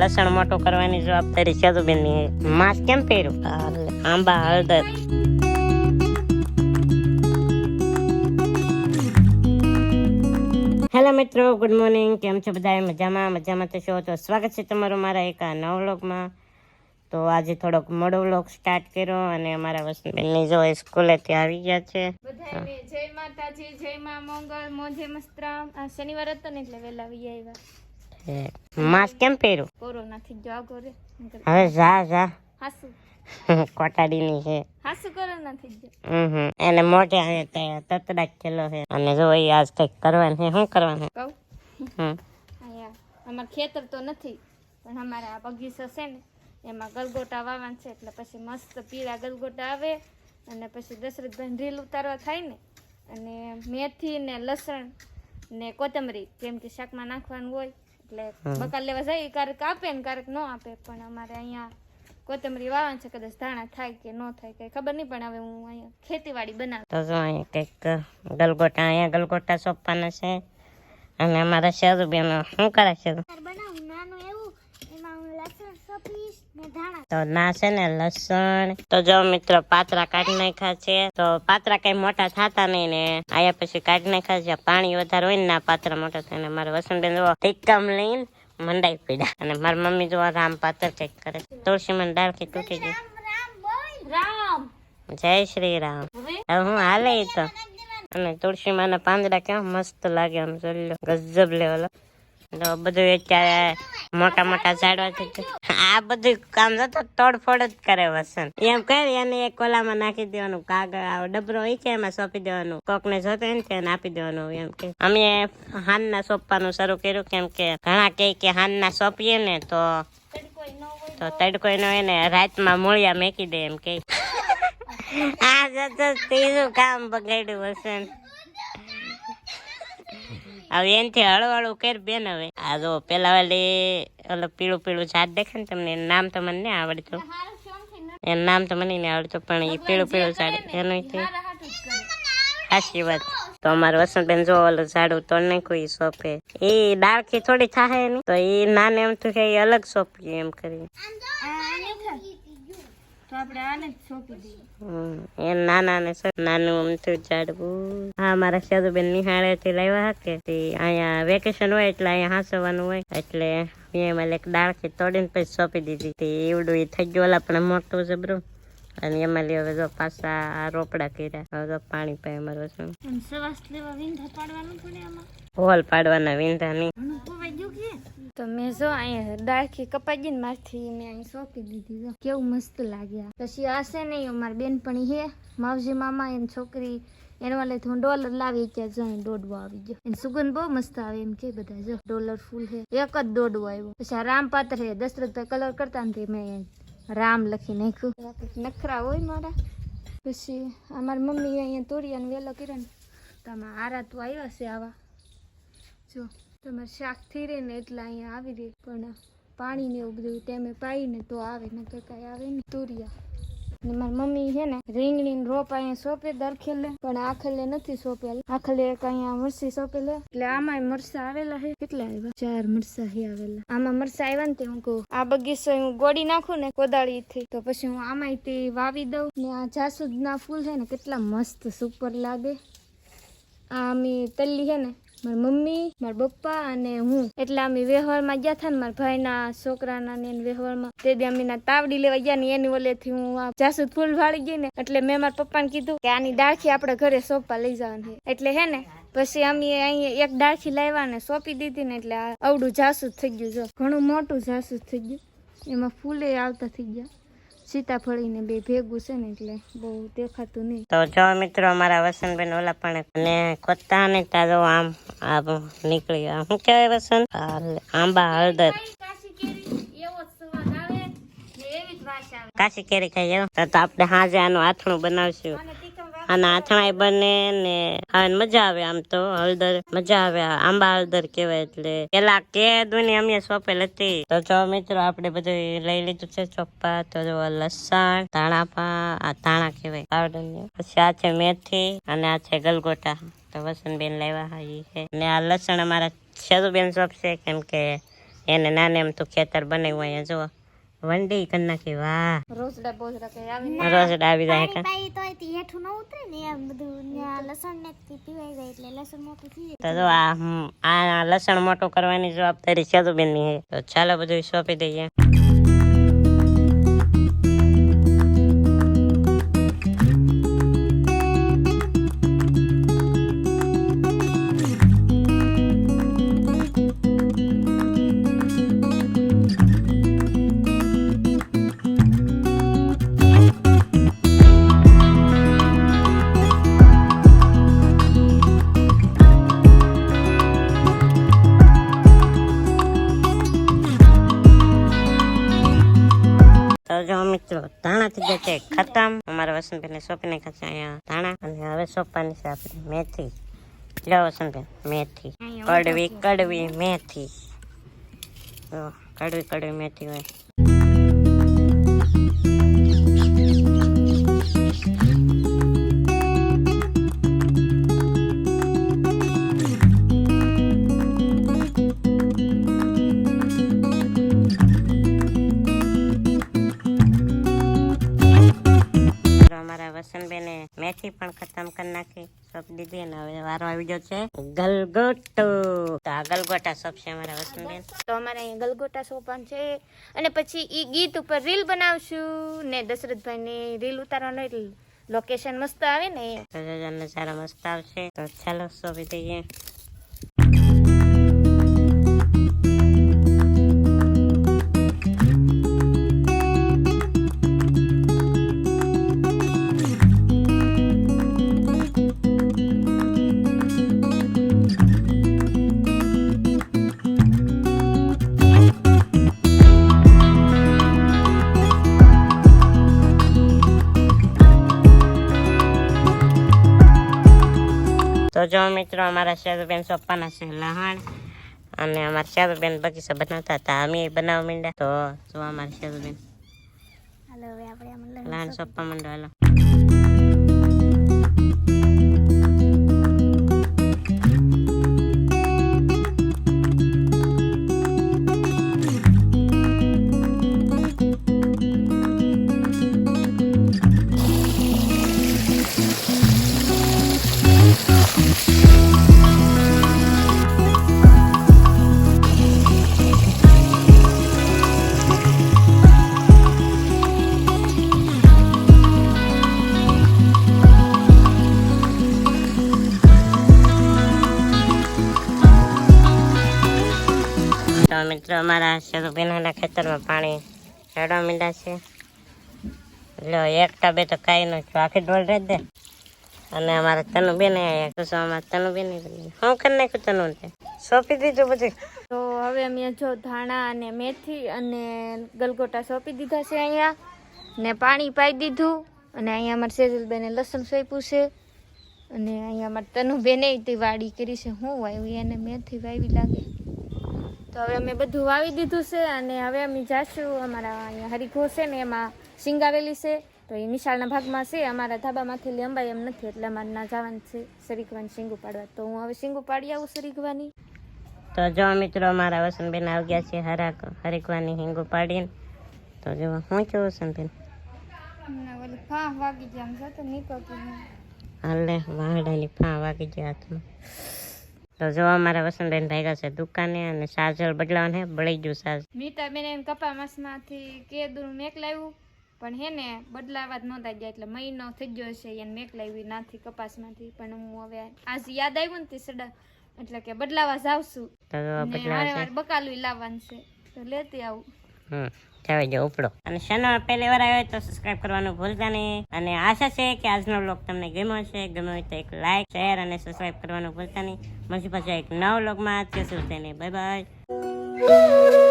લસણ મોટો કરવાની જવાબદારી સેતુબેનની માસ કેમ પહેર્યું? આંબા, હળદર. હેલો મિત્રો, ગુડ મોર્નિંગ. કેમ છો બધા? મજામાં? મજામાં તો છો? તો સ્વાગત છે તમારું મારા એક આ નવ વ્લોગમાં. તો આજે થોડોક મોડો વ્લોગ સ્ટાર્ટ કર્યો અને અમારા વસંતબેનની જો સ્કૂલેથી આવી ગયા છે. જય માતાજી, જય મા મંગળ મોજે મસ્તરામ આ શનિવાર હતો ને એટલે વહેલા આવી આવ્યા એ, માસ કેમ પહેર્યું? કોરોના થી જો આગો હવે જા જા. હાસુ. કોટાડીની છે. હાસુ કોરોના થી જો હમ એને મોઢે આવે તે તતડા ખેલો છે. અને જો એ આજ કંઈક કરવાનું છે શું કરવાનું કહું? હમ. અહીંયા અમાર ખેતર તો નથી પણ અમારે આ બગીચો છે ને એમાં ગલગોટા વાવવાના છે એટલે પછી મસ્ત પીળા ગલગોટા આવે અને પછી દશરથભાઈ રીલ ઉતારવા થાય ને અને મેથી ને લસણ ને કોથમરી કેમ કે શાકમાં નાખવાનું હોય એટલે બકાલ લેવા જાય ક્યારેક આપે ને ક્યારેક ન આપે. પણ અમારે અહીંયા કોથમરી વાવવાનું છે કદાચ ધાણા થાય કે ન થાય કઈ ખબર નહીં પણ હવે હું અહીંયા ખેતીવાડી બનાવું. તો જો અહીંયા કંઈક ગલગોટા અહીંયા ગલગોટા સોંપવાના છે. અને અમારા શેરુબેન શું કરે છે બનાવું નાનું એવું એમાં હું લસણ સોપીશ ને ધાણા તો ના છે ને લસણ. તો જો મિત્રો પાતરા કાઢી નાખ્યા છે. તો પાતરા કઈ મોટા થતા નહીં ને. આયા પછી કાઢી નાખ્યા છે. પાણી વધારે હોય ને ના પાતરા મોટા થાય ને. મારા વસંતબેન જો ટીકમ લઈને મંડાઈ પડ્યા. અને મારી મમ્મી જો રામ પાત્ર કંઈક કરે તુલસી મને ડાળખી તૂટી ગઈ જય શ્રી રામ. હવે? હવે હું હાલે તો. અને તુલસી માના પાંદડા કેવા મસ્ત લાગે આમ જોઈ લો. ગજબ લેવલ. તો બધું અત્યારે મોટા મોટા ઝાડવા થઈ આ બધું કામ જતો તોડફોડ જ કરે વસન. એમ કરી અને એક કોલામાં નાખી દેવાનું. કાગળ આ ડબરો હોય છે, એમાં સોંપી દેવાનું. કોકને જોતો હોય ને આપી દેવાનું, એમ કે. અમે હાનના સોંપવાનું શરૂ કર્યું, કેમ કે ઘણા કહે કે હાનના સોંપીએ ને તો ન તો તડકો નો હોય ને રાતમાં મૂળિયા મેકી દે એમ કે. આ જતો ત્રીજું કામ બગાડ્યું વસંત હવે એનથી હળવાળું હળવું કર બેન હવે. આ જો પેલા વાલી ઓલો પીળું પીળું ઝાડ દેખે ને તમને એનું નામ તો મને નહીં આવડતું. એનું નામ તો મને નહીં આવડતું પણ એ પીળું પીળું ઝાડ એનું સાચી વાત. તો અમારે વસંતબેન જો ઓલું ઝાડું તો નાખ્યું કોઈ સોંપે. એ ડાળખી થોડી થાય એની તો એ નાને એમ થયું કે ઈ અલગ સોંપીએ એમ કરી એ નાના અમથું ઝાડવું હા મારા સાધુબેન નિહાળેથી લાવ્યા કે અહીંયા વેકેશન હોય એટલે અહીંયા હાંસવાનું હોય. એટલે મેં એમાં એક ડાળખી તોડીને પછી સોંપી દીધી. હતી એવડું એ થઈ ગયું ઓલા પણ મોટું જબરું અને એમાં લે હવે જો પાછા રોપડા કર્યા. હવે તો પાણી પાય અમારું આમાં? હોલ પાડવાના વિંધા નહીં તો મેં જો અહીંયા ડાળખી કપાઈ ને મારથી મેં અહીં સોંપી દીધી, જો. કેવું મસ્ત લાગ્યા પછી હશે નહીં અમારી બેનપણી હે માવજી મામા એની છોકરી, એના વાલેથી હું ડોલર લાવી ત્યાં જો અહીં દોડવો આવી ગયો. એની સુગંધ બહુ મસ્ત આવે એમ કે બધા, જો. ડોલર ફૂલ છે. એક જ દોડવો આવ્યો. પછી આ રામ પાત્ર છે દશરથભાઈ કલર કરતા ને મેં રામ લખી નાખ્યું. નખરા હોય મારા. પછી અમારી મમ્મી અહીંયા તોરિયાને વેલો કર્યો ને, તો આમાં આરા તો આવ્યા છે આવા. જો. તમારે શાકથી રહે ને એટલે અહીંયા આવી રહી પણ પાણી ને એવું બધું ટાઈમે પાઈને તો આવે ને કે કાંઈ આવે ને તુરિયા. ને મારી મમ્મી છે ને રીંગણી રોપ અહીંયા સોંપે દરખેલે, પણ આખલે ખેલે નથી સોંપેલ. આખલે એક અહીંયા મરસી સોંપેલે. એટલે આમાં મરસા આવેલા છે. કેટલા આવ્યા ચાર મરસા હે આવેલા. આમાં મરસા આવ્યા ને તે હું કહું, આ બગીચો હું ગોળી નાખું ને કોદાળી થી. તો પછી હું આમાં તે વાવી દઉં. ને આ જાસૂદ ના ફૂલ છે ને કેટલા મસ્ત, સુપર લાગે. આ અમે તલ્લી છે ને મારી મમ્મી, મારા પપ્પા અને હું. એટલે અમે વ્યવહારમાં ગયા હતા ને મારા ભાઈના છોકરાના ને વ્યવહારમાં તે દી અમે તાવડી લેવા ગયા ને એની ઓલેથી હું આ જાસૂદ ફૂલ વાળી ગઈ ને, એટલે મેં મારા પપ્પાને કીધું કે આની ડાળખી આપણે ઘરે સોંપવા લઈ જવાની એટલે હે ને, પછી અમે અહીંયા એક ડાળખી લાવ્યા ને સોંપી દીધી ને એટલે આવડું જાસૂદ થઈ ગયું જો. ઘણું મોટું જાસૂદ થઈ ગયું. એમાં ફૂલે આવતા થઈ ગયા. સીતાફળીને બે ભેગું છે ને એટલે બહુ દેખાતું નહીં. તો જો મિત્રો અમારા વસંતબેન ઓલા પણ અને ખોતા ને તારો આમ આમ નીકળી આ શું કહેવાય વસંત? આંબા હળદર. કાશી કેરી એવો જ સ્વાદ આવે. ને એવી જ વાસ આવે કાશી કેરી ખાઈ તો તો આપણે હાજે આનું આથણું બનાવશું. આના આથણાય બને ને મજા આવે આમ તો, હળદર મજા આવે. આંબા હળદર કહેવાય એટલે. પેલા કે દુની અમે સોંપેલ હતી. તો જો મિત્રો આપણે બધું લઈ લીધું છે ચોપ્પા, તો જો લસણ ધાણા પા આ ધાણા કહેવાય. પાવડર પછી આ છે મેથી અને આ છે ગલગોટા. તો વસંતબેન લેવા આવી છે. ને આ લસણ અમારા શેરુબેન છે કેમ કે એને નાને એમ તો ખેતર બનાવ્યું અહીંયા જો વંડી કરી નાખી વાહ. રોસડા બોજડા કઈ આવે રોજ આવી જાય કા? પાઈ તો તી હેઠું ન ઉતરે ને એમ બધું લસણ ને પીવાઈ જાય એટલે લસણ મોટું થઈ તો જો આ હમ, આ લસણ મોટું કરવાની જવાબદારી સેતુબેનની છે. તો ચાલો બધું સોંપી દઈએ. જો મિત્રો. ધાણા થઈ ગયા છે ખતમ. અમારા વસંતબેન સોંપીને છે અહીંયા ધાણા. અને હવે સોંપવાની છે આપણે મેથી. લો વસંતભાઈ, મેથી. કડવી કડવી મેથી. કડવી કડવી મેથી હોય. વસંતબેને પણ ખતમ કરી નાખી. સોંપી દીધી અને હવે વારો આવી ગયો છે. ગલગોટો. તો આ ગલગોટા સોંપશે અમારા વસંતબેન. તો અમારે અહીંયા ગલગોટા સોપાન છે. અને પછી એ ગીત ઉપર રીલ બનાવશું ને દશરથભાઈની રીલ ઉતારવાનો એટલે લોકેશન મસ્ત આવે ને એ. નજારા મસ્ત આવશે. તો ચાલો સોંપી દઈએ. જો મિત્રો અમારા શેરુબેન સોંપવાના છે લહાણ. અને અમારા શેરુબેન બગીચા બનાવતા હતા. અમે બનાવવા માંડ્યા. તો જો અમારા શેરુબેન. હાલો આપણે લહાણ સોંપવા માંડો હાલો. મિત્રો, અમારા શેરુબેનના ખેતરમાં પાણી ચડવા મીંડા છે. એટલે એક ટાબે તો કાંઈ ન આખી ડોલ રહી દે. અને અમારા તનુ બેન તો શું અમારા તનુ બેન હું કરી નાખ્યું તનુ સોંપી દીધું પછી તો હવે અમે જો ધાણા અને મેથી અને ગલગોટા સોંપી દીધા છે અહીંયા. ને પાણી પાઈ દીધું. અને અહીંયા અમારે સેજલબેને લસણ સોંપ્યું છે. અને અહીંયા અમારે તનુબેને તે વાડી કરી છે. હું વાવ્યું એને મેથી વાવી લાગે. તો હવે અમે બધું વાવી દીધું છે અને હવે અમે જાશું અમારા અહીંયા હરિઘો છે ને એમાં સિંગાવેલી છે. તો એ નિશાળના ભાગમાં છે. અમારા ધાબામાંથી લંબાઈ એમ નથી. એટલે અમારે ના જવાનું છે સરીગવાની સિંગુ પાડવા તો હું હવે સિંગુ પાડી આવું સરીગવાની તો જો મિત્રો અમારા વસંતબેન આવી ગયા છે હરાક હરીકવાની હિંગ પાડીને તો જો હું છું વસંતબેન? ઓલી ફા વાગી જાય આમ જતો નીકળતું હાલે વાંગડાની ફા વાગી ગયા હાથમાં. તો જો અમારા વસંતબેન ભાગ્યા છે દુકાને અને સાજળ બદલાવાને બળી ગયું સાજ મીતા બેન એને કપા માસમાંથી મેક લાવ્યું પણ હે ને બદલાવા જ નહોતા ગયા એટલે મહિનો થઈ ગયો છે એને મેકલાવી નાથી કપાસમાંથી. પણ હું હવે આજ યાદ આવ્યું ને તે સડા એટલે કે બદલાવા જાવશું બકાલું લાવવાનું છે. તો લેતી આવું. જાવે જો ઉપડો. અને ચેનલ પહેલી વાર આવ્યો તો સબસ્ક્રાઇબ કરવાનું ભૂલતા નહીં. અને આશા છે કે આજનો બ્લોગ તમને ગમ્યો હશે. ગમ્યો હોય તો એક લાઈક શેર અને સબસ્ક્રાઇબ કરવાનું ભૂલતા નહીં. મળશે પાછા એક નવ બ્લોગમાં ત્યાં સુધી બાય બાય